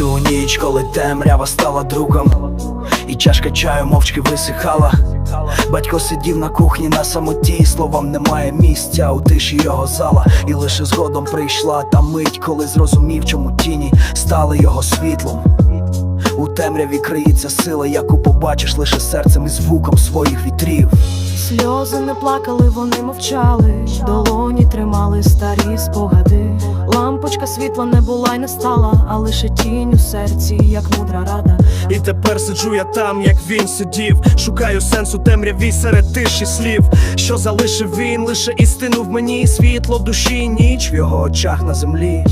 ту ніч, коли темрява стала другом, і чашка чаю мовчки висихала. Батько сидів на кухні на самоті, словам немає місця у тиші його зала. І лише згодом прийшла та мить, коли зрозумів, чому тіні стали його світлом. У темряві криється сила, яку побачиш лише серцем і звуком своїх вітрів. Сльози не плакали, вони мовчали, долоні тримали старі спогади. Лампочка світла не була й не стала, а лише тінь у серці, як мудра рада. І тепер сиджу я там, як він сидів. Шукаю сенсу темряві серед тиші слів. Що залишив він, лише істину в мені, світло в душі, ніч В його очах на землі.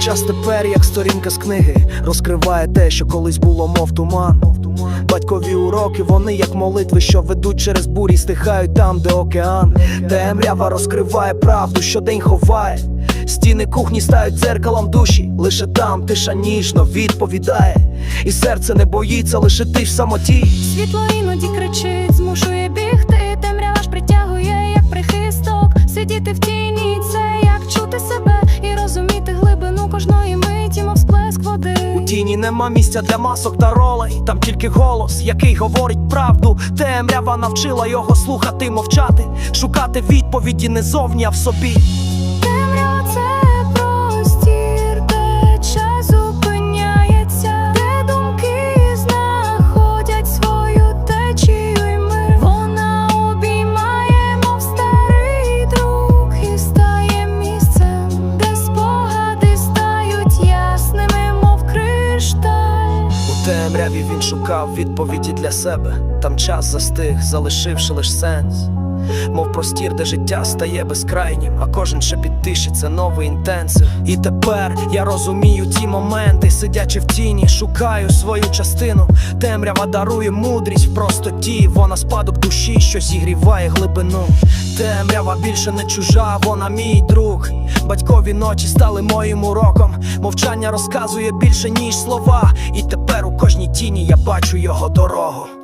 Час тепер, як сторінка з книги, розкриває те, що колись було, мов туман. Батькові уроки, вони як молитви, що ведуть через бурі, стихають там, де океан. Темрява розкриває правду, що день ховає. Стіни кухні стають дзеркалом душі, лише там тиша ніжно відповідає. І серце не боїться, лише ти в самоті. Світло іноді кричить, У тіні нема місця для масок та ролей, там тільки голос, який говорить правду. Темрява навчила його слухати, мовчати, шукати відповіді не зовні, а в собі. У він шукав відповіді для себе. Там час застиг, залишивши лиш сенс. Мов простір, де життя стає безкрайнім, а кожен тиші це новий інтенсив. І тепер я розумію ті моменти, сидячи в тіні, шукаю свою частину. Темрява дарує мудрість в простоті, вона спадок душі, що зігріває глибину. Темрява більше не чужа, вона мій друг. Батькові ночі стали моїм уроком. Мовчання розказує більше, ніж слова. І тепер у кожній тіні я бачу його дорогу.